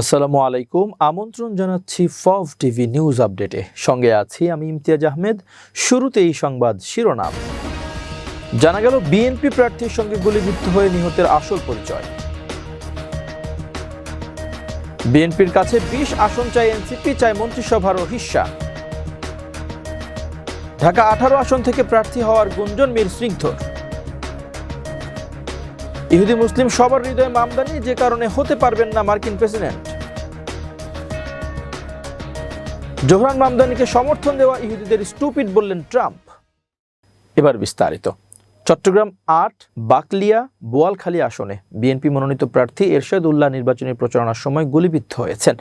আসসালামু আলাইকুম। আমন্ত্রণ জানাচ্ছি ফভ টিভি নিউজ আপডেটে। সঙ্গে আছি আমি ইমতিয়াজ আহমেদ। শুরুতেই সংবাদ শিরোনাম। জানা গেল, বিএনপি প্রার্থীর সঙ্গে গুলিবিদ্ধ হয়ে নিহতের আসল পরিচয়। বিএনপির কাছে বিশ আসন চাই এনসিপি চায় মন্ত্রিসভারও হিস্সা ঢাকা আঠারো আসন থেকে প্রার্থী হওয়ার গুঞ্জন মীর স্নিগ্ধর। ইহুদি মুসলিম সবার হৃদয়ে মামদানি, যে কারণে হতে পারবেন না মার্কিন প্রেসিডেন্ট। জোহরান মামদানিকে সমর্থন দেওয়া ইহুদিদের স্টুপিড বললেন ট্রাম্প। এবার বিস্তারিত। চট্টগ্রাম আট, বাকলিয়া, বোয়ালখালী আসনে বিএনপি মনোনীত প্রার্থী এরশাদ উল্লাহ নির্বাচনী প্রচারণার সময় গুলিবিদ্ধ হয়েছেন।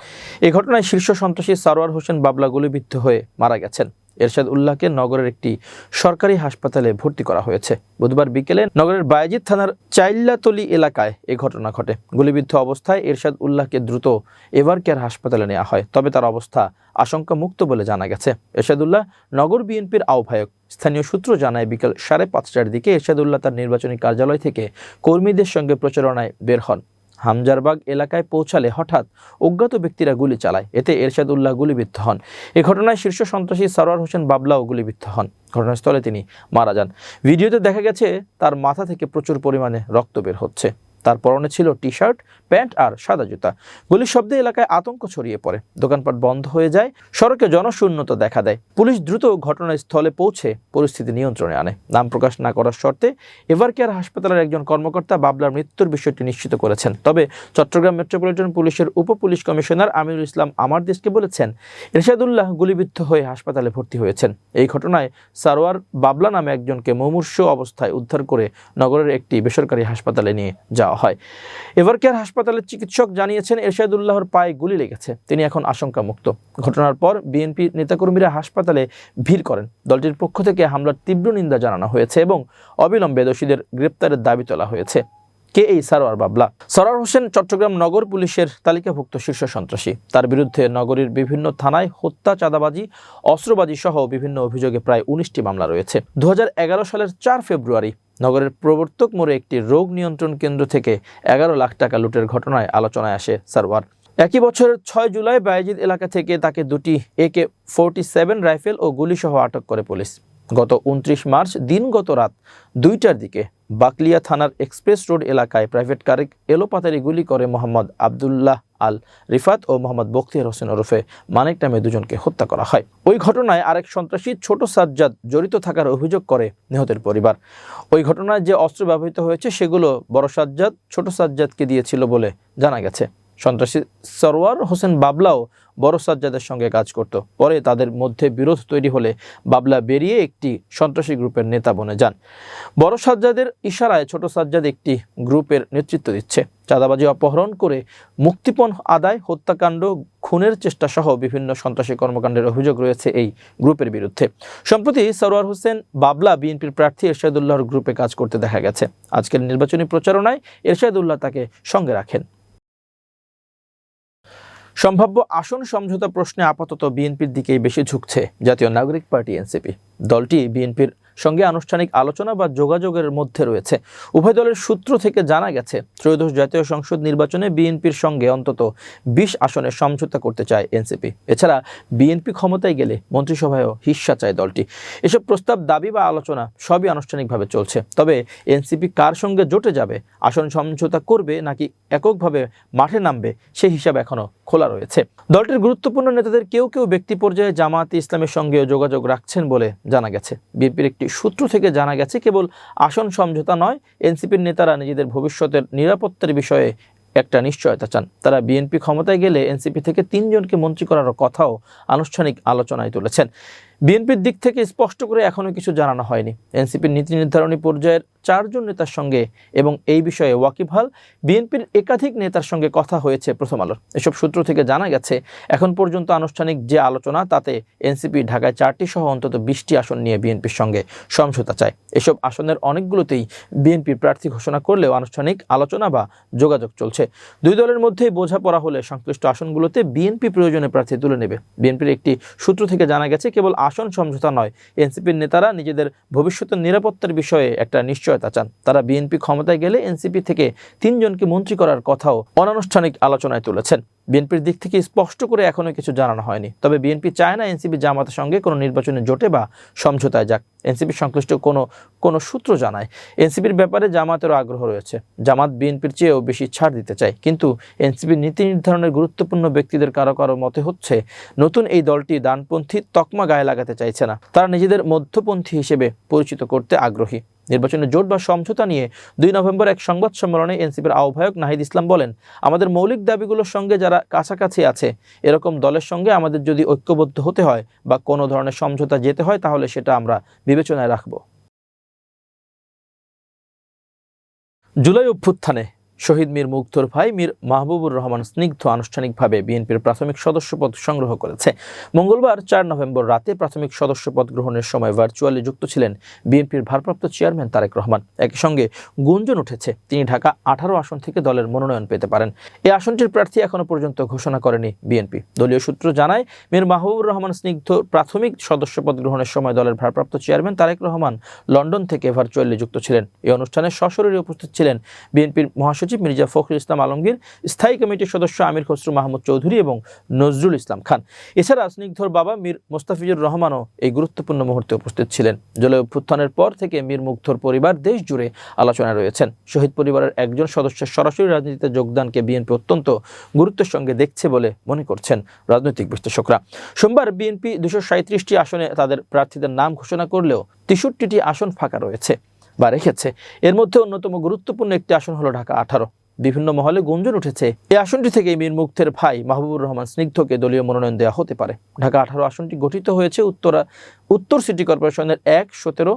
এ ঘটনায় শীর্ষ সন্ত্রাসী সারোয়ার হোসেন বাবলা গুলিবিদ্ধ হয়ে মারা গেছেন। এরশাদ উল্লাহকে নগরের একটি সরকারি হাসপাতালে ভর্তি করা হয়েছে। বুধবার বিকেলে নগরের বায়েজিদ থানার চাইল্লাতলি এলাকায় এ ঘটনা ঘটে। গুলিবিদ্ধ অবস্থায় এরশাদ উল্লাহকে দ্রুত এভার কেয়ার হাসপাতালে নেওয়া হয়, তবে তার অবস্থা আশঙ্কা মুক্ত বলে জানা গেছে। এরশাদুল্লাহ নগর বিএনপির আহ্বায়ক। স্থানীয় সূত্র জানায়, বিকেল সাড়ে পাঁচটার দিকে এরশাদুল্লাহ তার নির্বাচনী কার্যালয় থেকে কর্মীদের সঙ্গে প্রচারণায় বের হন। হামজারবাগ এলাকায় পৌঁছালে হঠাৎ অজ্ঞাত ব্যক্তিরা গুলি চালায়। এতে এরশাদুল্লাহ গুলিবিদ্ধ হন। এ ঘটনায় শীর্ষ সন্ত্রাসী সারোয়ার হোসেন বাবলাও গুলিবিদ্ধ হন। ঘটনাস্থলে তিনি মারা যান। ভিডিওতে দেখা গেছে, তার মাথা থেকে প্রচুর পরিমাণে রক্ত বের হচ্ছে। তার পরনে ছিল টি শার্ট প্যান্ট আর সাদা জুতা। গুলির শব্দে এলাকায় আতঙ্ক ছড়িয়ে পড়ে। দোকানপাট বন্ধ হয়ে যায়, সড়কে জনশূন্যতা দেখা দেয়। পুলিশ দ্রুত ঘটনাস্থলে পৌঁছে পরিস্থিতি নিয়ন্ত্রণে আনে। নাম প্রকাশ না করার শর্তে এভারকেয়ার হাসপাতালের একজন কর্মকর্তা বাবলার মৃত্যুর বিষয়টি নিশ্চিত করেছেন। তবে চট্টগ্রাম মেট্রোপলিটন পুলিশের উপ পুলিশ কমিশনার আমিরুল ইসলাম আমার দেশকে বলেছেন, এরশাদুল্লাহ গুলিবিদ্ধ হয়ে হাসপাতালে ভর্তি হয়েছেন। এই ঘটনায় সারোয়ার বাবলা নামে একজনকে মুমূর্ষ অবস্থায় উদ্ধার করে নগরের একটি বেসরকারি হাসপাতালে নিয়ে যাওয়া হয়। এভারকেয়ার হাসপাতালের চিকিৎসক জানিয়েছেন, এরশাদুল্লাহর পায়ে গুলি লেগেছে। তিনি এখন আশঙ্কা মুক্ত ঘটনার পর বিএনপি নেতাকর্মীরা হাসপাতালে ভিড় করেন। দলটির পক্ষ থেকে হামলার তীব্র নিন্দা জানানো হয়েছে এবং অবিলম্বে দোষীদের গ্রেপ্তারের দাবি তোলা হয়েছে। কে এই সারোয়ার বাবলা? সরার হোসেন চট্টগ্রাম নগর পুলিশের তালিকাভুক্ত শীর্ষ সন্ত্রাসী। তার বিরুদ্ধে নগরীর বিভিন্ন থানায় হত্যা, চাঁদাবাজি অস্ত্রবাজি সহ বিভিন্ন অভিযোগে প্রায় উনিশটি মামলা রয়েছে। দু হাজার এগারো সালের চার ফেব্রুয়ারি নগরের প্রবর্তক মোড়ে একটি রোগ নিয়ন্ত্রণ কেন্দ্র থেকে এগারো লাখ টাকা লুটের ঘটনায় আলোচনায় আসে সারওয়ার। একই বছরের ছয় জুলাই বায়েজিদ এলাকা থেকে তাকে দুটি একে ফোরটি সেভেন রাইফেল ও গুলিসহ আটক করে পুলিশ। গত উনত্রিশ মার্চ দিনগত রাত দুইটার দিকে বাকলিয়া থানার এক্সপ্রেস রোড এলাকায় প্রাইভেট কারে এলোপাতারি গুলি করে মোহাম্মদ আবদুল্লাহ আল রিফাত ও মোহাম্মদ বখতিয়ার হোসেন ওরফে মানিক নামে দুজনকে হত্যা করা হয়। ওই ঘটনায় আরেক সন্ত্রাসী ছোট সাজ্জাদ জড়িত থাকার অভিযোগ করে নিহতের পরিবার। ওই ঘটনায় যে অস্ত্র ব্যবহৃত হয়েছে সেগুলো বড় সাজ্জাদ ছোট সাজ্জাদকে দিয়েছিল বলে জানা গেছে। সন্ত্রাসী সরওয়ার হোসেন বাবলাও বড় সাজ্জাদের সঙ্গে কাজ করত। পরে তাদের মধ্যে বিরোধ তৈরি হলে বাবলা বেরিয়ে একটি সন্ত্রাসী গ্রুপের নেতা বনে যান। বড় সাজ্জাদের ইশারায় ছোট সাজ্জাদ একটি গ্রুপের নেতৃত্ব দিচ্ছে। চাঁদাবাজি অপহরণ করে মুক্তিপণ আদায়, হত্যাকাণ্ড, খুনের চেষ্টা সহ বিভিন্ন সন্ত্রাসী কর্মকাণ্ডের অভিযোগ রয়েছে এই গ্রুপের বিরুদ্ধে। সম্প্রতি সরোয়ার হোসেন বাবলা বিএনপির প্রার্থী এরশাদুল্লাহর গ্রুপে কাজ করতে দেখা গেছে। আজকের নির্বাচনী প্রচারণায় এরশাদুল্লাহ তাকে সঙ্গে রাখেন। সম্ভাব্য আসন সমঝোতা প্রশ্নে আপাতত বিএনপির দিকেই বেশি ঝুঁকছে জাতীয় নাগরিক পার্টি এনসিপি। দলটি বিএনপির সঙ্গে আনুষ্ঠানিক আলোচনা বা যোগাযোগের মধ্যে রয়েছে। উভয় দলের সূত্র থেকে জানা গেছে, ত্রয়োদশ জাতীয় সংসদ নির্বাচনে বিএনপির সঙ্গে অন্তত বিশ আসনে সমঝোতা করতে চায় এনসিপি। এছাড়া বিএনপি ক্ষমতায় গেলে মন্ত্রিসভায়ও হিস্সা চায় দলটি। এসব প্রস্তাব, দাবি বা আলোচনা সবই আনুষ্ঠানিকভাবে চলছে। তবে এনসিপি কার সঙ্গে জোটে যাবে, আসন সমঝোতা করবে নাকি এককভাবে মাঠে নামবে, সে হিসাব এখনও খোলা রয়েছে। দলটির গুরুত্বপূর্ণ নেতাদের কেউ কেউ ব্যক্তি পর্যায়ে জামায়াত ইসলামের সঙ্গেও যোগাযোগ রাখছেন বলে জানা গেছে। বিএনপির একটি সূত্র থেকে জানা গেছে, কেবল আসন সমঝোতা নয়, এনসিপির নেতারা নিজেদের ভবিষ্যতের নিরাপত্তার বিষয়ে একটা নিশ্চয়তা চান। তারা বিএনপি ক্ষমতায় গেলে এনসিপি থেকে তিনজনকে মন্ত্রী করার কথাও আনুষ্ঠানিক আলোচনায় তুলেছেন। বিএনপির দিক থেকে স্পষ্ট করে এখনও কিছু জানানো হয়নি। এনসিপির নীতি নির্ধারণী পর্যায়ের চারজন নেতার সঙ্গে এবং এই বিষয়ে ওয়াকিবহাল বিএনপির একাধিক নেতার সঙ্গে কথা হয়েছে প্রথম আলোর। এসব সূত্র থেকে জানা গেছে, এখন পর্যন্ত আনুষ্ঠানিক যে আলোচনা, তাতে এনসিপি ঢাকায় চারটি সহ অন্তত বিশটি আসন নিয়ে বিএনপির সঙ্গে সমঝোতা চায়। এসব আসনের অনেকগুলোতেই বিএনপির প্রার্থী ঘোষণা করলেও আনুষ্ঠানিক আলোচনা বা যোগাযোগ চলছে। দুই দলের মধ্যেই বোঝাপড়া হলে সংশ্লিষ্ট আসনগুলোতে বিএনপি প্রয়োজনে প্রার্থী তুলে নেবে। বিএনপির একটি সূত্র থেকে জানা গেছে, কেবল আসন সমঝোতা নয়। এনসিপির নেতারা নিজেদের ভবিষ্যতের নিরাপত্তার বিষয়ে একটা নিশ্চয়তা চান। তারা বিএনপি ক্ষমতায় গেলে এনসিপি থেকে তিনজনকে মন্ত্রী করার কথাও অনানুষ্ঠানিক আলোচনায় তুলেছেন। বিএনপির দিক থেকে স্পষ্ট করে এখনও কিছু জানানো হয়নি। তবে বিএনপি চায় না এনসিপি জামাতের সঙ্গে কোনো নির্বাচনে জোটে বা সমঝোতায় যাক। এনসিপি সংশ্লিষ্ট কোনো কোনো সূত্র জানায়, এনসিপির ব্যাপারে জামাতেরও আগ্রহ রয়েছে। জামাত বিএনপির চেয়েও বেশি ছাড় দিতে চায়। কিন্তু এনসিপির নীতি নির্ধারণের গুরুত্বপূর্ণ ব্যক্তিদের কারও কারও মতে হচ্ছে, নতুন এই দলটি ডানপন্থী তকমা গায়ে লাগাতে চাইছে না। তারা নিজেদের মধ্যপন্থী হিসেবে পরিচিত করতে আগ্রহী। নির্বাচনে জোট বা সমঝোতা নিয়ে দুই নভেম্বর এক সংবাদ সম্মেলনে এনসিপির আহ্বায়ক নাহিদ ইসলাম বলেন, আমাদের মৌলিক দাবিগুলোর সঙ্গে যারা কাছাকাছি আছে, এরকম দলের সঙ্গে আমাদের যদি ঐক্যবদ্ধ হতে হয় বা কোনো ধরনের সমঝোতা যেতে হয়, তাহলে সেটা আমরা বিবেচনায় রাখব। জুলাই অভ্যুত্থানে শহীদ মীর মুগ্ধর ভাই মীর মাহবুবুর রহমান স্নিগ্ধ আনুষ্ঠানিকভাবে বিএনপির প্রাথমিক সদস্যপদ সংগ্রহ করেছে। মঙ্গলবার চার নভেম্বর রাতে প্রাথমিক সদস্যপদ গ্রহণের সময় ভার্চুয়ালি যুক্ত ছিলেন বিএনপির ভারপ্রাপ্ত চেয়ারম্যান তারেক রহমান। একই সঙ্গে গুঞ্জন উঠেছে, তিনি ঢাকা আঠারো আসন থেকে দলের মনোনয়ন পেতে পারেন। এই আসনটির প্রার্থী এখনও পর্যন্ত ঘোষণা করেনি বিএনপি। দলীয় সূত্র জানায়, মীর মাহবুবুর রহমান স্নিগ্ধ প্রাথমিক সদস্যপদ গ্রহণের সময় দলের ভারপ্রাপ্ত চেয়ারম্যান তারেক রহমান লন্ডন থেকে ভার্চুয়ালি যুক্ত ছিলেন। এই অনুষ্ঠানে সশরীরে উপস্থিত ছিলেন বিএনপির মহাসচিব মির্জা ফখরুল ইসলাম আলমগীর, স্থায়ী কমিটির সদস্য আমির খসরু মাহমুদ চৌধুরী এবং নজরুল ইসলাম খান। এছাড়া স্নিগ্ধর বাবা মীর মোস্তাফিজুর রহমানও এই গুরুত্বপূর্ণ মুহূর্তে উপস্থিত ছিলেন। জলে অভ্যুত্থানের পর থেকে মীর মুগ্ধর পরিবার দেশ জুড়ে আলোচনায় রয়েছেন। শহীদ পরিবারের একজন সদস্যের সরাসরি রাজনীতিতে যোগদানকে বিএনপি অত্যন্ত গুরুত্বের সঙ্গে দেখছে বলে মনে করছেন রাজনৈতিক বিশ্লেষকরা। সোমবার বিএনপি দুশো সাঁত্রিশটি আসনে তাদের প্রার্থীদের নাম ঘোষণা করলেও তেষট্টিটি আসন ফাঁকা রয়েছে। বা রেখেছে। এর মধ্যে অন্যতম গুরুত্বপূর্ণ একটি আসন হলো ঢাকা আঠারো। বিভিন্ন মহলে গুঞ্জন উঠেছে। এই আসনটি থেকে মীর মুক্তের ভাই মাহবুবুর রহমান স্নিগ্ধকে দলীয় মনোনয়ন দেওয়া হতে পারে। ঢাকা আঠারো আসনটি গঠিত হয়েছে উত্তরা উত্তর সিটি কর্পোরেশনের এক সতেরো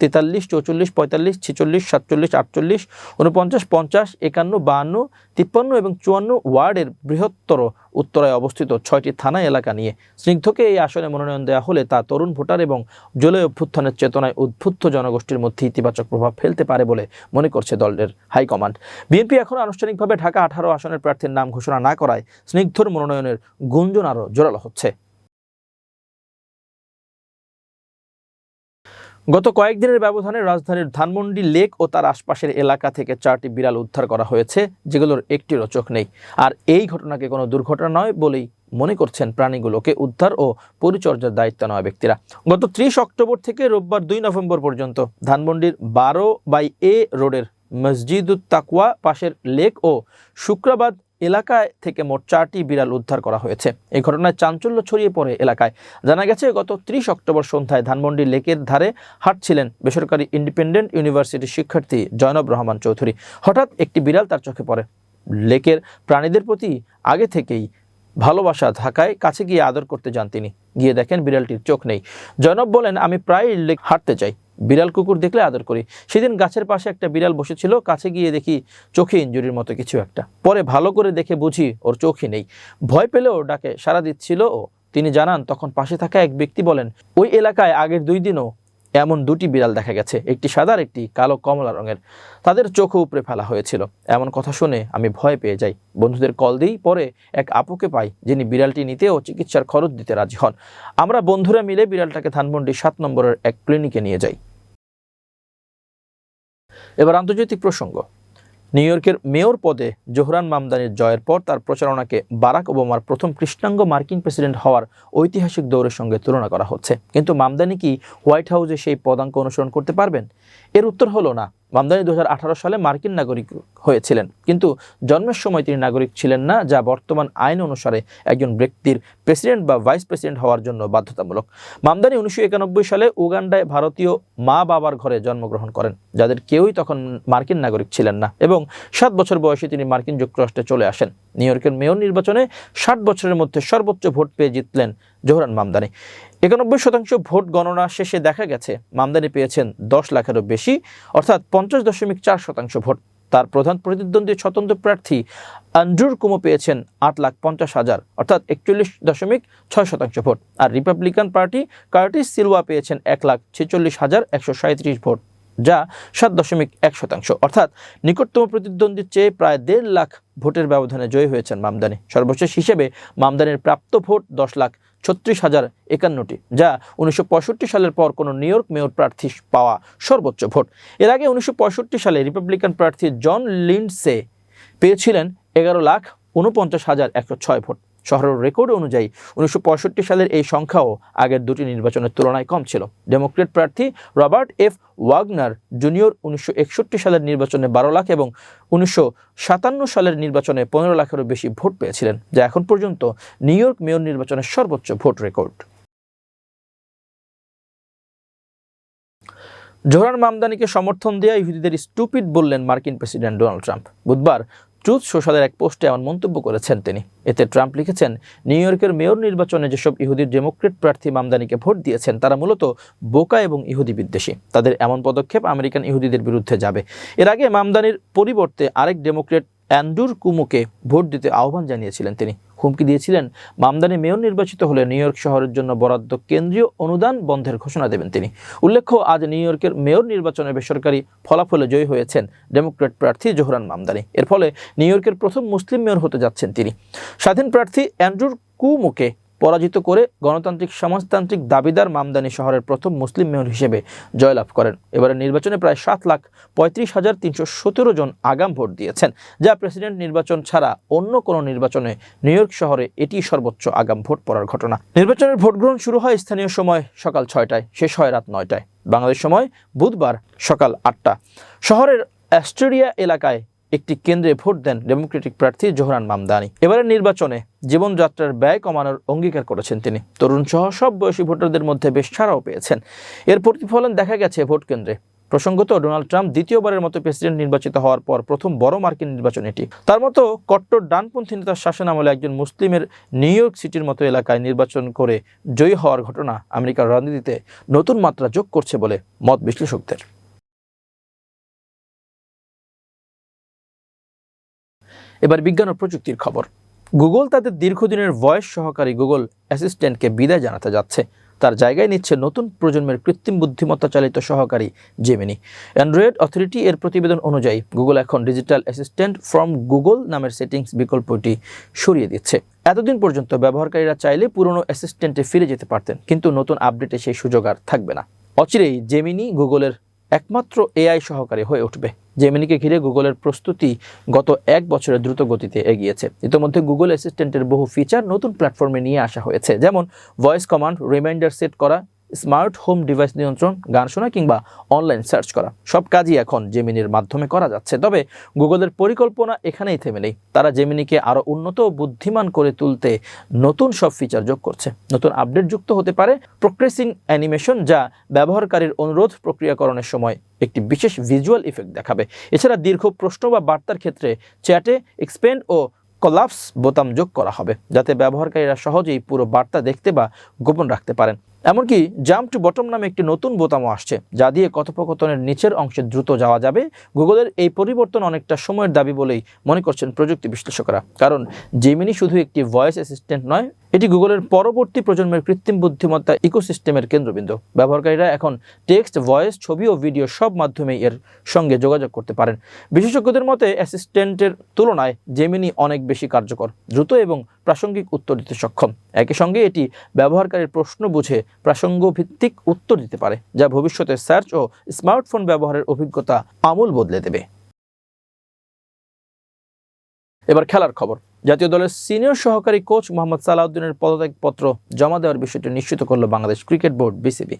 তেতাল্লিশ, চৌচল্লিশ, পঁয়তাল্লিশ, ছেচল্লিশ, সাতচল্লিশ, আটচল্লিশ উনপঞ্চাশ পঞ্চাশ, একান্ন, বাহান্ন, তিপ্পান্ন এবং চুয়ান্ন ওয়ার্ডের বৃহত্তর উত্তরায় অবস্থিত ছয়টি থানা এলাকা নিয়ে। স্নিগ্ধকে এই আসনে মনোনয়ন দেওয়া হলে তা তরুণ ভোটার এবং জলয় অভ্যুত্থানের চেতনায় উদ্বুদ্ধ জনগোষ্ঠীর মধ্যে ইতিবাচক প্রভাব ফেলতে পারে বলে মনে করছে দলের হাইকমান্ড। বিএনপি এখন আনুষ্ঠানিকভাবে ঢাকা আঠারো আসনের প্রার্থীর নাম ঘোষণা না করায় স্নিগ্ধর মনোনয়নের গুঞ্জন আরও জোরালো হচ্ছে। গত কয়েকদিনের ব্যবধানে রাজধানীর ধানমন্ডি লেক ও তার আশপাশের এলাকা থেকে চারটি বিড়াল উদ্ধার করা হয়েছে, যেগুলোর একটিরও চোখ নেই। আর এই ঘটনাকে কোনো দুর্ঘটনা নয় বলেই মনে করছেন প্রাণীগুলোকে উদ্ধার ও পরিচর্যার দায়িত্ব নেওয়া ব্যক্তিরা। গত ত্রিশ অক্টোবর থেকে রোববার দুই নভেম্বর পর্যন্ত ধানমন্ডির বারো বাই এ রোডের মসজিদুত তাকুয়া পাশের লেক ও শুক্রাবাদ এলাকায় থেকে মোট চারটি বিড়াল উদ্ধার করা হয়েছে। এই ঘটনায় চাঞ্চল্য ছড়িয়ে পড়ে এলাকায়। জানা গেছে, গত ত্রিশ অক্টোবর সন্ধ্যায় ধানমন্ডি লেকের ধারে হাঁটছিলেন বেসরকারি ইন্ডিপেন্ডেন্ট ইউনিভার্সিটির শিক্ষার্থী জয়নব রহমান চৌধুরী। হঠাৎ একটি বিড়াল তার চোখে পড়ে। লেকের প্রাণীদের প্রতি আগে থেকেই ভালোবাসা থাকায় কাছে গিয়ে আদর করতে যান তিনি। গিয়ে দেখেন বিড়ালটির চোখ নেই। জয়নব বলেন, আমি প্রায় লেক হাঁটতে চাই বিড়াল কুকুর দেখলে আদর করি। সেদিন গাছের পাশে একটা বিড়াল বসেছিল, কাছে গিয়ে দেখি চোখে ইঞ্জুরির মতো কিছু একটা। পরে ভালো করে দেখে বুঝি ওর চোখই নেই। ভয় পেলেও ডাকে সারা দিচ্ছিল ও। তিনি জানান, তখন পাশে থাকা এক ব্যক্তি বলেন, ওই এলাকায় আগের দুই দিনও এমন দুটি বিড়াল দেখা গেছে। একটি সাদা আর একটি কালো কমলা রঙের। তাদের চোখও উপরে ফেলা হয়েছিল। এমন কথা শুনে আমি ভয় পেয়ে যাই। বন্ধুদের কল দিই, পরে এক আপুকে পাই, যিনি বিড়ালটি নিতে ও চিকিৎসার খরচ দিতে রাজি হন। আমরা বন্ধুরা মিলে বিড়ালটাকে ধানমন্ডি সাত নম্বরের এক ক্লিনিকে নিয়ে যাই। এবার আন্তর্জাতিক প্রসঙ্গ। নিউ ইয়র্কের মেয়র পদে জোহরান মামদানির জয়ের পর তার প্রচারণাকে বারাক ওবামার প্রথম কৃষ্ণাঙ্গ মার্কিন প্রেসিডেন্ট হওয়ার ঐতিহাসিক দৌড়ের সঙ্গে তুলনা করা হচ্ছে। কিন্তু মামদানি কি হোয়াইট হাউসে সেই পদাঙ্ক অনুসরণ করতে পারবেন? এর উত্তর হলো না। মামদানি দু হাজার আঠারো সালে মার্কিন নাগরিক হয়েছিলেন। কিন্তু জন্মের সময় তিনি নাগরিক ছিলেন না, যা বর্তমান আইন অনুসারে একজন ব্যক্তির প্রেসিডেন্ট বা ভাইস প্রেসিডেন্ট হওয়ার জন্য বাধ্যতামূলক। মামদানি উনিশশো একানব্বই সালে উগান্ডায় ভারতীয় মা বাবার ঘরে জন্মগ্রহণ করেন, যাদের কেউই তখন মার্কিন নাগরিক ছিলেন না এবং সাত বছর বয়সে তিনি মার্কিন যুক্তরাষ্ট্রে চলে আসেন। নিউ ইয়র্কের মেয়র নির্বাচনে ষাট বছরের মধ্যে সর্বোচ্চ ভোট পেয়ে জিতলেন জোহরান মামদানি। একানব্বই শতাংশ ভোট গণনা শেষে দেখা গেছে। মামদানি পেয়েছেন দশ লাখেরও বেশি, অর্থাৎ পঞ্চাশ দশমিক চার শতাংশ ভোট। তার প্রধান প্রতিদ্বন্দ্বী স্বতন্ত্র প্রার্থী আন্ড্রুর কুমো পেয়েছেন আট লাখ পঞ্চাশ হাজার, অর্থাৎ একচল্লিশ দশমিক ছয় শতাংশ ভোট। আর রিপাবলিকান পার্টি কার্টিস সিলওয়া পেয়েছেন এক লাখ ছেচল্লিশ হাজার একশো সাঁত্রিশ ভোট, যা সাত দশমিক এক শতাংশ। অর্থাৎ নিকটতম প্রতিদ্বন্দ্বীর চেয়ে প্রায় দেড় লাখ ভোটের ব্যবধানে জয়ী হয়েছেন মামদানি। সর্বশেষ হিসেবে মামদানির প্রাপ্ত ভোট দশ লাখ ছত্রিশ হাজার একান্নটি, যা উনিশশো পঁয়ষট্টি সালের পর কোনো নিউ ইয়র্ক মেয়র প্রার্থী পাওয়া সর্বোচ্চ ভোট। এর আগে উনিশশো পঁয়ষট্টি সালে রিপাবলিকান প্রার্থী জন লিন্ডসে পেয়েছিলেন এগারো লাখ উনপঞ্চাশ হাজার একশো ছয় ভোট। শহরের রেকর্ড অনুযায়ী উনিশশো পঁয়ষট্টি সালের এই সংখ্যাও আগের দুটি নির্বাচনের তুলনায় কম ছিল। ডেমোক্রেট প্রার্থী রবার্ট এফ ওয়াগনার জুনিয়র উনিশশো একষট্টি সালের নির্বাচনে বারো লাখ এবং উনিশশো সাতান্ন সালের নির্বাচনে পনেরো লাখেরও বেশি ভোট পেয়েছিলেন, যা এখন পর্যন্ত নিউ ইয়র্ক মেয়র নির্বাচনের সর্বোচ্চ ভোট রেকর্ড জোহরান মামদানিকে সমর্থন দেওয়া ইহুদিদের স্টুপিড বললেন মার্কিন প্রেসিডেন্ট ডোনাল্ড ট্রাম্প। বুধবার ট্রুথ সোশ্যালের এক পোস্টে এমন মন্তব্য করেছেন তিনি। এতে ট্রাম্প লিখেছেন, নিউ ইয়র্কের মেয়র নির্বাচনে যেসব ইহুদির ডেমোক্রেট প্রার্থী মামদানিকে ভোট দিয়েছেন, তারা মূলত বোকা এবং ইহুদি বিদ্বেষী। তাদের এমন পদক্ষেপ আমেরিকান ইহুদিদের বিরুদ্ধে যাবে। এর আগে মামদানির পরিবর্তে আরেক ডেমোক্রেট অ্যান্ডুর কুমুকে ভোট দিতে আহ্বান জানিয়েছিলেন তিনি। হুমকি দিয়েছিলেন মামদানি মেয়র নির্বাচিত হলে নিউ ইয়র্ক শহরের জন্য বরাদ্দ কেন্দ্রীয় অনুদান বন্ধের ঘোষণা দেবেন তিনি। উল্লেখ্য, আজ নিউ ইয়র্কের মেয়র নির্বাচনে বেসরকারি ফলাফলে জয়ী হয়েছেন ডেমোক্রেট প্রার্থী জোহরান মামদানি। এর ফলে নিউ ইয়র্কের প্রথম মুসলিম মেয়র হতে যাচ্ছেন তিনি। স্বাধীন প্রার্থী অ্যান্ড্রুর কুমুকে পরাজিত করে গণতান্ত্রিক সমাজতান্ত্রিক দাবিদার মামদানি শহরের প্রথম মুসলিম মেয়র হিসেবে জয়লাভ করেন। এবারের নির্বাচনে প্রায় সাত লাখ পঁয়ত্রিশ হাজার তিনশো সতেরো জন আগাম ভোট দিয়েছেন, যা প্রেসিডেন্ট নির্বাচন ছাড়া অন্য কোনো নির্বাচনে নিউ ইয়র্ক শহরে এটি সর্বোচ্চ আগাম ভোট পড়ার ঘটনা। নির্বাচনের ভোট গ্রহণ শুরু হয় স্থানীয় সময় সকাল ছয়টায়, শেষ হয় রাত নয়টায়। বাংলাদেশ সময় বুধবার সকাল আটটা। শহরের অ্যাস্টোরিয়া এলাকায় একটি কেন্দ্রে ভোট দেন ডেমোক্রেটিক প্রার্থী জোহরান মামদানি। এবারের নির্বাচনে জীবনযাত্রার ব্যয় কমানোর অঙ্গীকার করেছেন তিনি। তরুণ সহ সব বয়সী ভোটারদের মধ্যে বেশ ছাড়াও পেয়েছেন। এর প্রতিফলন দেখা গেছে ভোট কেন্দ্রে। প্রসঙ্গত, ডোনাল্ড ট্রাম্প দ্বিতীয়বারের মতো প্রেসিডেন্ট নির্বাচিত হওয়ার পর প্রথম বড় মার্কিন নির্বাচন এটি। তার মতো কট্টর ডানপন্থী নেতার শাসন আমলে একজন মুসলিমের নিউ ইয়র্ক সিটির মতো এলাকায় নির্বাচন করে জয়ী হওয়ার ঘটনা আমেরিকার রাজনীতিতে নতুন মাত্রা যোগ করছে বলে মত বিশ্লেষকদের। এবার বিজ্ঞান ও প্রযুক্তির খবর। গুগল তাদের দীর্ঘদিনের ভয়েস সহকারী গুগল অ্যাসিস্ট্যান্টকে বিদায় জানাতে যাচ্ছে। তার জায়গায় নিচ্ছে নতুন প্রজন্মের কৃত্রিম বুদ্ধিমত্তা চালিত সহকারী জেমিনি অ্যান্ড্রয়েড অথরিটি এর প্রতিবেদন অনুযায়ী, গুগল এখন ডিজিটাল অ্যাসিস্ট্যান্ট ফ্রম গুগল নামের সেটিংস বিকল্পটি সরিয়ে দিচ্ছে। এতদিন পর্যন্ত ব্যবহারকারীরা চাইলে পুরনো অ্যাসিস্ট্যান্টে ফিরে যেতে পারতেন, কিন্তু নতুন আপডেটে সেই সুযোগ আর থাকবে না। অচিরেই জেমিনি গুগলের একমাত্র এআই সহকারী হয়ে উঠবে। জেমিনিকে ঘিরে গুগলের প্রস্তুতি গত এক বছরের দ্রুত গতিতে এগিয়েছে। ইতিমধ্যে গুগল অ্যাসিস্ট্যান্টের বহু ফিচার নতুন প্ল্যাটফর্মে নিয়ে আসা হয়েছে। যেমন, ভয়েস কমান্ড, রিমাইন্ডার সেট করা স্মার্ট হোম ডিভাইস নিয়ন্ত্রণ, গান শোনা কিংবা অনলাইন সার্চ করা, সব কাজই এখন জেমিনির মাধ্যমে করা যাচ্ছে। তবে গুগলের পরিকল্পনা এখানেই থেমে নেই। তারা জেমিনিকে আরও উন্নত বুদ্ধিমান করে তুলতে নতুন সব ফিচার যোগ করছে। নতুন আপডেট যুক্ত হতে পারে প্রোগ্রেসিং অ্যানিমেশন যা ব্যবহারকারীর অনুরোধ প্রক্রিয়াকরণের সময় একটি বিশেষ ভিজুয়াল ইফেক্ট দেখাবে। এছাড়া দীর্ঘ প্রশ্ন বা বার্তার ক্ষেত্রে চ্যাটে এক্সপেন্ড ও কলাপস বোতাম যোগ করা হবে, যাতে ব্যবহারকারীরা সহজেই পুরো বার্তা দেখতে বা গোপন রাখতে পারেন। এমনকি জাম্প টু বটম নামে একটি নতুন বোতামও আসছে, যা দিয়ে কথোপকথনের নিচের অংশে দ্রুত যাওয়া যাবে। গুগলের এই পরিবর্তন অনেকটা সময়ের দাবি বলেই মনে করছেন প্রযুক্তি বিশ্লেষকরা। কারণ জেমিনি শুধু একটি ভয়েস অ্যাসিস্ট্যান্ট নয়, এটি গুগলের পরবর্তী প্রজন্মের কৃত্রিম বুদ্ধিমত্তা ইকোসিস্টেমের কেন্দ্রবিন্দু। ব্যবহারকারীরা এখন টেক্সট ভয়েস ছবি ও ভিডিও সব মাধ্যমেই এর সঙ্গে যোগাযোগ করতে পারেন। বিশেষজ্ঞদের মতে অ্যাসিস্ট্যান্টের তুলনায় জেমিনি অনেক বেশি কার্যকর, দ্রুত এবং প্রাসঙ্গিক উত্তর দিতে সক্ষম। একই সঙ্গে এটি ব্যবহারকারীর প্রশ্ন বুঝে প্রাসঙ্গভিত্তিক উত্তর দিতে পারে, যা ভবিষ্যতে সার্চ ও স্মার্টফোন ব্যবহারের অভিজ্ঞতা আমূল বদলে দেবে। এবার খেলার খবর। জাতীয় দলের সিনিয়র সহকারী কোচ মোহাম্মদ সালাউদ্দিনের পদত্যাগপত্র জমা দেওয়ার বিষয়টি নিশ্চিত করল বাংলাদেশ ক্রিকেট বোর্ড বিসিবি।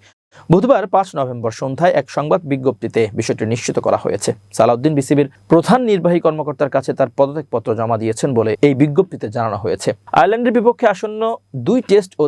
বুধবার পাঁচ নভেম্বর সন্ধ্যায় এক সংবাদ বিজ্ঞপ্তিতে বিষয়টি নিশ্চিত করা হয়েছে। সালাউদ্দিন বিসিবির প্রধান নির্বাহী কর্মকর্তার কাছে তার পদত্যাগপত্র জমা দিয়েছেন বলে এই বিজ্ঞপ্তিতে জানানো হয়েছে। আয়ারল্যান্ডের বিপক্ষে আসন্ন দুই টেস্ট ও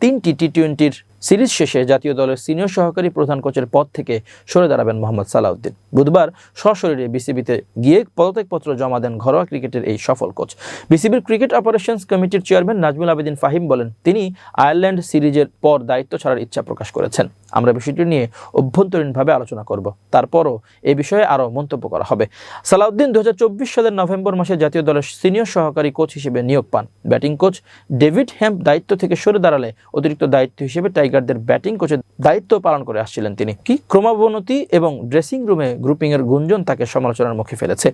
তিনটি টি টোয়েন্টির সিরিজ শেষে জাতীয় দলের সিনিয়র সহকারী প্রধান কোচের পদ থেকে সরে দাঁড়াবেন মোহাম্মদ সালাউদ্দিন। বুধবার সশরীরে বিসিবিতে গিয়ে পদত্যাগপত্র জমা দেন ঘরোয়া ক্রিকেটের এই সফল কোচ। বিসিবির ক্রিকেট অপারেশনস কমিটির চেয়ারম্যান নাজমুল আবেদিন ফাহিম বলেন, তিনি আয়ারল্যান্ড সিরিজের পর দায়িত্ব ছাড়ার ইচ্ছা প্রকাশ করেছেন। আমরা বিষয়টি নিয়ে অভ্যন্তরীণভাবে আলোচনা করব। তারপরও এ বিষয়ে আরও মন্তব্য করা হবে। সালাউদ্দিন দু হাজার চব্বিশ সালের নভেম্বর মাসে জাতীয় দলের সিনিয়র সহকারী কোচ হিসেবে নিয়োগ পান। ব্যাটিং কোচ ডেভিড হ্যাম্প দায়িত্ব থেকে সরে দাঁড়ালে অতিরিক্ত দায়িত্ব হিসেবে টাইগারদের ব্যাটিং কোচের দায়িত্ব পালন করে আসছিলেন তিনি। কি? ক্রমাবনতি এবং ড্রেসিং রুমে গ্রুপিংয়ের গুঞ্জন তাকে সমালোচনার মুখে ফেলেছে।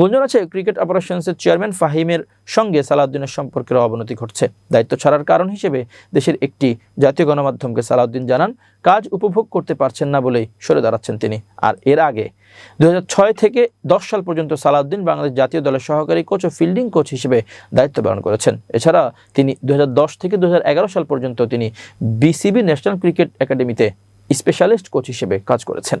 গুঞ্জন আছে ক্রিকেট অপারেশনসের চেয়ারম্যান ফাহিমের সঙ্গে সালাউদ্দিনের সম্পর্কের অবনতি ঘটছে। দায়িত্ব ছাড়ার কারণ হিসেবে দেশের একটি জাতীয় গণমাধ্যমকে সালাউদ্দিন জানান, কাজ উপভোগ করতে পারছেন না বলেই সরে দাঁড়াচ্ছেন তিনি। আর এর আগে দুই হাজার ছয় থেকে দশ সাল পর্যন্ত সালাউদ্দিন বাংলাদেশ জাতীয় দলের সহকারী কোচ ও ফিল্ডিং কোচ হিসেবে দায়িত্ব পালন করেছেন। এছাড়া তিনি দু হাজার দশ থেকে দু হাজার এগারো সাল পর্যন্ত তিনি বিসিবি ন্যাশনাল ক্রিকেট একাডেমিতে স্পেশালিস্ট কোচ হিসেবে কাজ করেছেন।